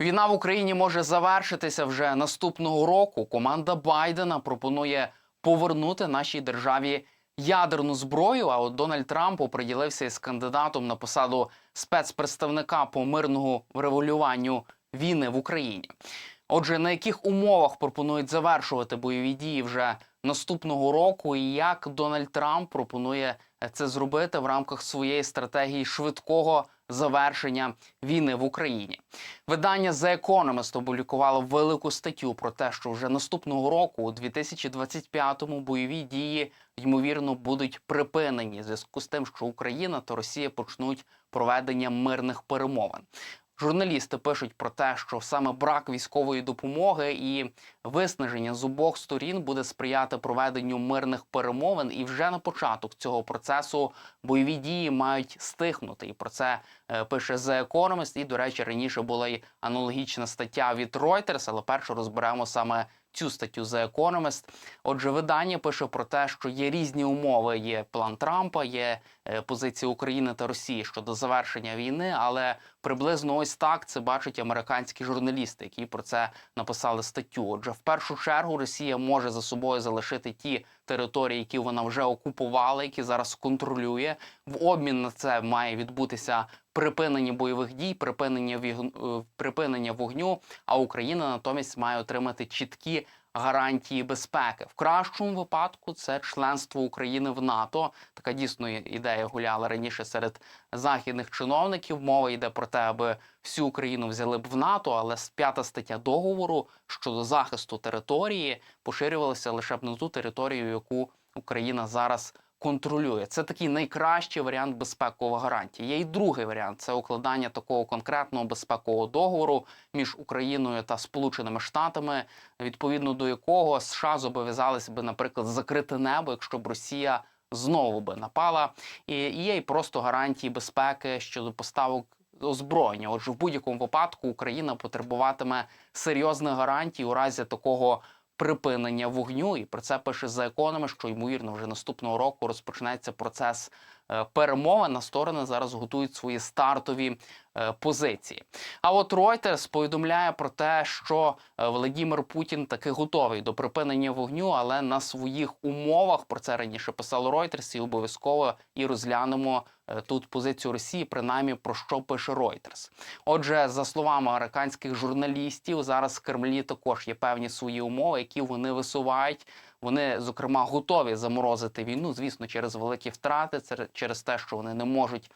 Війна в Україні може завершитися вже наступного року. Команда Байдена пропонує повернути нашій державі ядерну зброю. А от Дональд Трамп оприділився із кандидатом на посаду спецпредставника по мирному врегулюванню війни в Україні. Отже, на яких умовах пропонують завершувати бойові дії вже наступного року, і як Дональд Трамп пропонує це зробити в рамках своєї стратегії швидкого завершення війни в Україні? Видання The Economist опублікувало велику статтю про те, що вже наступного року, у 2025-му, бойові дії ймовірно будуть припинені в зв'язку з тим, що Україна та Росія почнуть проведення мирних перемовин. Журналісти пишуть про те, що саме брак військової допомоги і виснаження з обох сторін буде сприяти проведенню мирних перемовин. І вже на початок цього процесу бойові дії мають стихнути. І про це е, пише The Economist. І, до речі, раніше була й аналогічна стаття від Reuters, але перше розберемо саме цю статтю The Economist. Отже, видання пише про те, що є різні умови. Є план Трампа, є е, позиція України та Росії щодо завершення війни, але приблизно ось так це бачать американські журналісти, які про це написали статтю. Отже, в першу чергу Росія може за собою залишити ті території, які вона вже окупувала, які зараз контролює. В обмін на це має відбутися припинення бойових дій, припинення віг- е, припинення вогню. А Україна натомість має отримати чіткі гарантії безпеки. В кращому випадку це членство України в НАТО. Така дійсно ідея гуляла раніше серед західних чиновників. Мова йде про те, аби всю Україну взяли б в НАТО, але п'ята стаття договору щодо захисту території поширювалася лише б на ту територію, яку Україна зараз контролює. Це такий найкращий варіант безпекової гарантії. Є і другий варіант це укладання такого конкретного безпекового договору між Україною та Сполученими Штатами, відповідно до якого США зобов'язалися би, наприклад, закрити небо, якщо б Росія знову би напала. І і є й просто гарантії безпеки щодо поставок. Озброєння, отже, в будь-якому випадку Україна потребуватиме серйозних гарантій у разі такого припинення вогню. І про це пише за економи, що ймовірно вже наступного року розпочнеться процес е, перемовин. На сторони зараз готують свої стартові е, позиції. А от Reuters повідомляє про те, що е, Володимир Путін таки готовий до припинення вогню, але на своїх умовах про це раніше писало Reuters, і обов'язково і розглянемо тут позицію Росії, принаймні про що пише Reuters. Отже, за словами американських журналістів, зараз в Кремлі також є певні свої умови, які вони висувають. Вони, зокрема, готові заморозити війну, звісно, через великі втрати, через те, що вони не можуть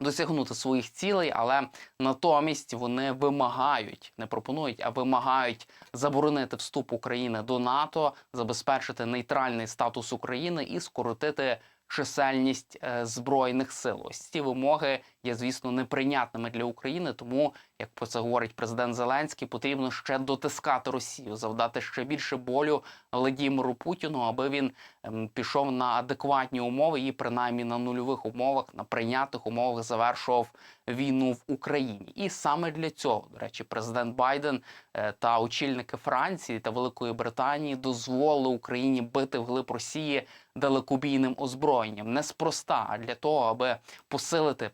досягнути своїх цілей, але натомість вони вимагають, не пропонують, а вимагають заборонити вступ України до НАТО, забезпечити нейтральний статус України і скоротити чисельність е, збройних сил. Ось ці вимоги є, звісно, неприйнятними для України. Тому, як про це говорить президент Зеленський, потрібно ще дотискати Росію, завдати ще більше болю Владімиру Путіну, аби він ем, пішов на адекватні умови і принаймні на нульових умовах, на прийнятих умовах завершував війну в Україні. І саме для цього, до речі, президент Байден е, та очільники Франції та Великої Британії дозволили Україні бити вглиб Росії далекобійним озброєнням. Неспроста, а для того, аби посилити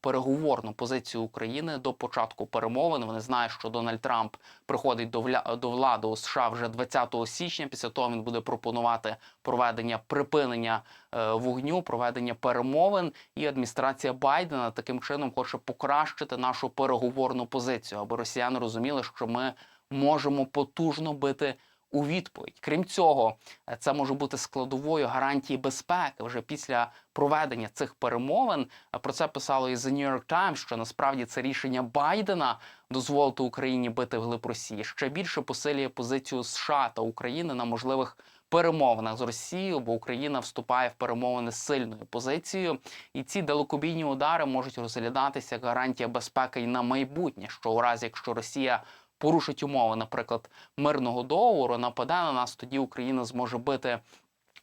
переговорну позицію України до початку перемовин. Вони знають, що Дональд Трамп приходить до вля... до влади у США вже 20 січня. Після того він буде пропонувати проведення припинення е, вогню, проведення перемовин. І адміністрація Байдена таким чином хоче покращити нашу переговорну позицію, аби росіяни розуміли, що ми можемо потужно бити. У відповідь, крім цього, це може бути складовою гарантії безпеки. Вже після проведення цих перемовин. Е, Про це писало і The New York Times, що насправді це рішення Байдена дозволити Україні бити вглиб Росії. Ще більше посилює позицію США та України на можливих перемовинах з Росією, бо Україна вступає в перемовини з сильною позицією, і ці далекобійні удари можуть розглядатися як гарантія безпеки і на майбутнє, що у разі, якщо Росія порушить умови, наприклад, мирного договору, нападе на нас, тоді Україна зможе бити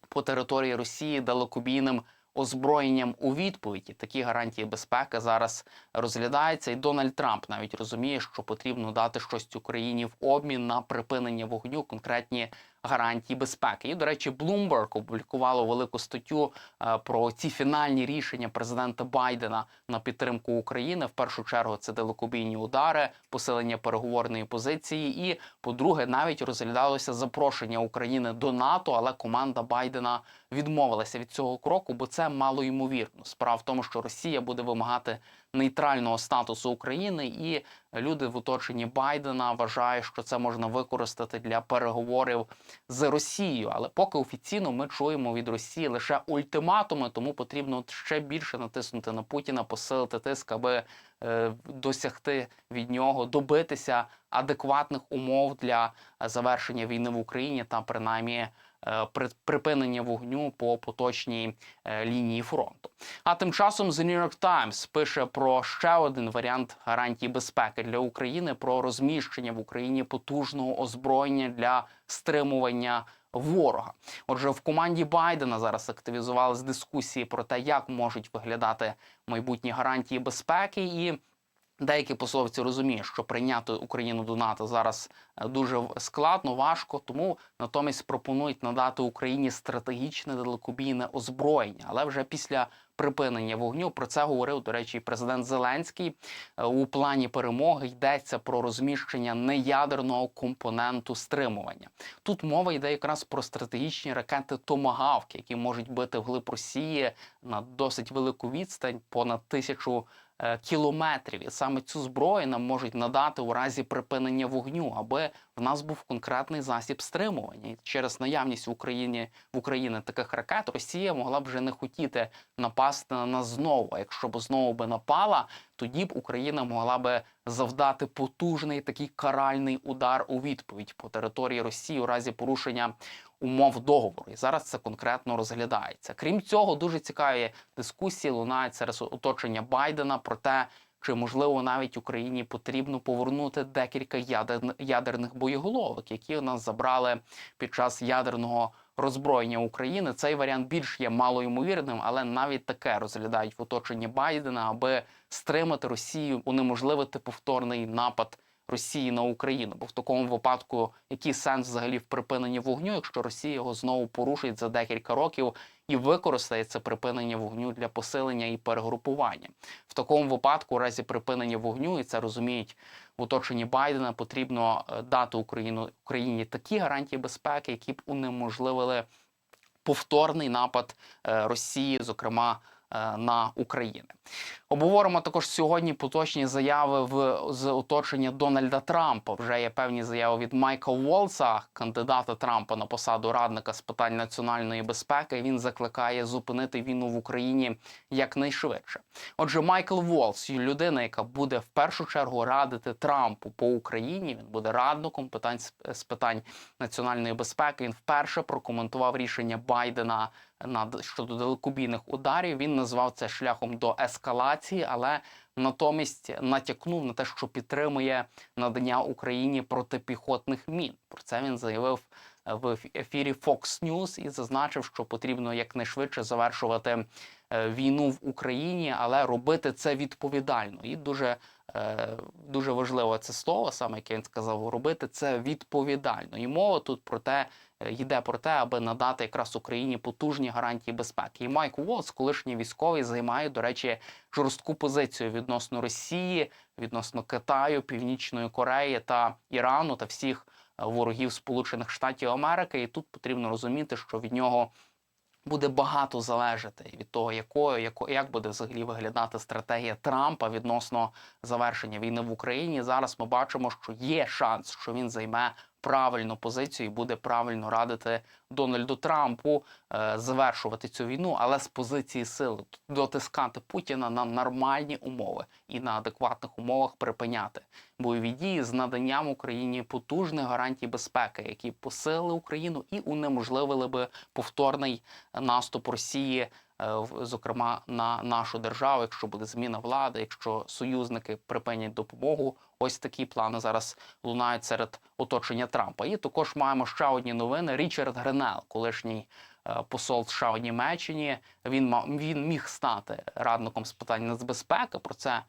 по території Росії далекобійним озброєнням у відповіді. Такі гарантії безпеки зараз розглядаються, і Дональд Трамп навіть розуміє, що потрібно дати щось Україні в обмін на припинення вогню, конкретні гарантій безпеки. І, до речі, Bloomberg опублікувало велику статтю е, про ці фінальні рішення президента Байдена на підтримку України. В першу чергу це далекобійні удари, посилення переговорної позиції. І, по-друге, навіть розглядалося запрошення України до НАТО, але команда Байдена відмовилася від цього кроку, бо це мало ймовірно. Справа в тому, що Росія буде вимагати нейтрального статусу України, і люди в оточенні Байдена вважають, що це можна використати для переговорів з Росією. Але поки офіційно ми чуємо від Росії лише ультиматуми, тому потрібно ще більше натиснути на Путіна, посилити тиск, аби е, досягти від нього, добитися адекватних умов для е, завершення війни в Україні та принаймні. Е, при- Припинення вогню по поточній е, лінії фронту. А тим часом The New York Times пише про ще один варіант гарантій безпеки для України про розміщення в Україні потужного озброєння для стримування ворога. Отже, в команді Байдена зараз активізувались дискусії про те, як можуть виглядати майбутні гарантії безпеки і. Деякі посоловці розуміють, що прийняти Україну до НАТО зараз е, дуже складно, важко, тому натомість пропонують надати Україні стратегічне далекобійне озброєння. Але вже після припинення вогню про це говорив, до речі, президент Зеленський. Е, У плані перемоги йдеться про розміщення неядерного компоненту стримування. Тут мова йде якраз про стратегічні ракети Томагавки, які можуть бити вглиб Росії на досить велику відстань, понад тисячу кілометрів. І саме цю зброю нам можуть надати у разі припинення вогню, аби в нас був конкретний засіб стримування. І через наявність в Україні в Україні таких ракет Росія могла б вже не хотіти напасти на нас знову. Якщо б знову би напала, тоді б Україна могла би завдати потужний такий каральний удар у відповідь по території Росії у разі порушення умов договору. І зараз це конкретно розглядається. Крім цього, дуже цікаві дискусії лунають серед оточення Байдена про те, чи можливо навіть Україні потрібно повернути декілька ядер- ядерних боєголовок, які у нас забрали під час ядерного роззброєння України. Цей варіант більш є малоймовірним, але навіть таке розглядають в оточенні Байдена, аби стримати Росію, унеможливити повторний напад Росії на Україну. Бо в такому випадку який сенс взагалі в припиненні вогню, якщо Росія його знову порушить за декілька років і використає це припинення вогню для посилення і перегрупування. В такому випадку, у разі припинення вогню, і це розуміють в оточенні Байдена, потрібно е, дати Україну Україні такі гарантії безпеки, які б унеможливили повторний напад е, Росії, зокрема на Україну. Обговоримо також сьогодні поточні заяви в з оточення Дональда Трампа. Вже є певні заяви від Майка Волса, кандидата Трампа на посаду радника з питань національної безпеки. Він закликає зупинити війну в Україні якнайшвидше. Отже, Майкл Волс, людина, яка буде в першу чергу радити Трампу по Україні. Він буде радником питань з питань національної безпеки. Він вперше прокоментував рішення Байдена над щодо далекобійних ударів. Він назвав це шляхом до ескалації, але натомість натякнув на те, що підтримує надання Україні протипіхотних мін. Про це він заявив в ефірі Fox News і зазначив, що потрібно якнайшвидше завершувати е, війну в Україні, але робити це відповідально. І дуже, е, дуже важливо це слово, саме яке він сказав, робити це відповідально. І мова тут про те, е, йде про те, аби надати якраз Україні потужні гарантії безпеки. І Майк Уотс, колишній військовий, займає, до речі, жорстку позицію відносно Росії, відносно Китаю, Північної Кореї та Ірану та всіх ворогів Сполучених Штатів Америки. І тут потрібно розуміти, що від нього буде багато залежати від того, якою яко, як буде взагалі виглядати стратегія Трампа відносно завершення війни в Україні. Зараз ми бачимо, що є шанс, що він займе правильну позицію і буде правильно радити Дональду Трампу е, завершувати цю війну, але з позиції сили дотискати Путіна на нормальні умови і на адекватних умовах припиняти бойові дії з наданням Україні потужних гарантій безпеки, які посилили Україну і унеможливили би повторний наступ Росії. Е, Зокрема, на нашу державу, якщо буде зміна влади, якщо союзники припинять допомогу, ось такі плани зараз лунають серед оточення Трампа. І також маємо ще одні новини. Річард Гренел, колишній е, посол США в Німеччині, він мав він міг стати радником з питань нацбезпеки. Про це е,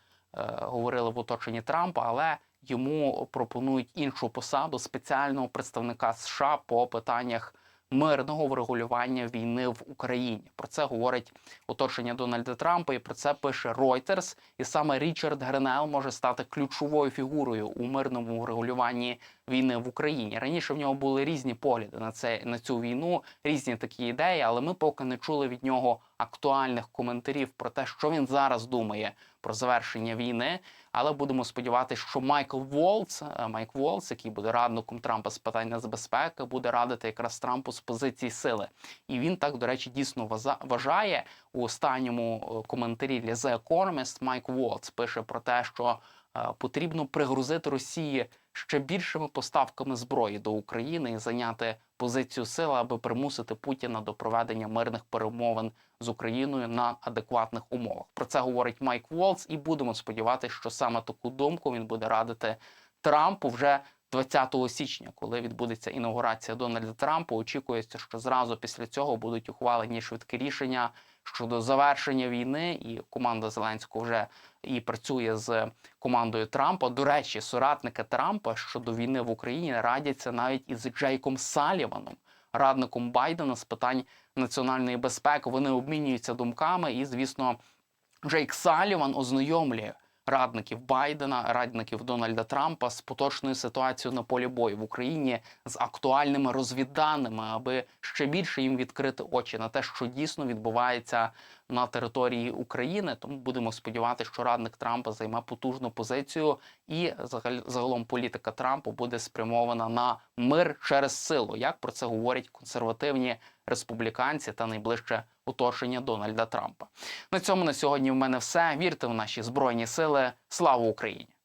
говорили в оточенні Трампа, але йому пропонують іншу посаду спеціального представника США по питаннях мирного врегулювання війни в Україні. Про це говорить оточення Дональда Трампа, і про це пише Reuters. І саме Річард Гренел може стати ключовою фігурою у мирному врегулюванні війни в Україні. Раніше в нього були різні погляди на це на цю війну, різні такі ідеї, але ми поки не чули від нього актуальних коментарів про те, що він зараз думає про завершення війни. Але будемо сподіватися, що Майкл Волц, е, Майк Волц, який буде радником Трампа з питань нацбезпеки, буде радити якраз Трампу з позиції сили. І він так, до речі, дійсно вважає у останньому е, коментарі для The Economist Майк Волц пише про те, що е, потрібно пригрузити Росії ще більшими поставками зброї до України і зайняти позицію сили, аби примусити Путіна до проведення мирних перемовин з Україною на адекватних умовах. Про це говорить Майк Волц, і будемо сподіватися, що саме таку думку він буде радити Трампу вже 20 січня, коли відбудеться інаугурація Дональда Трампа. Очікується, що зразу після цього будуть ухвалені швидкі рішення щодо завершення війни, і команда Зеленського вже і працює з командою Трампа. До речі, соратники Трампа щодо війни в Україні радяться навіть із Джейком Саліваном, радником Байдена з питань національної безпеки. Вони обмінюються думками, і звісно, Джейк Саліван ознайомлює радників Байдена, радників Дональда Трампа з поточною ситуацією на полі бою в Україні з актуальними розвідданими, аби ще більше їм відкрити очі на те, що дійсно відбувається на території України. Тому будемо сподіватися, що радник Трампа займе потужну позицію, і загалом політика Трампа буде спрямована на мир через силу, як про це говорять консервативні республіканці та найближче оточення Дональда Трампа. На цьому на сьогодні в мене все. Вірте в наші збройні сили. Слава Україні!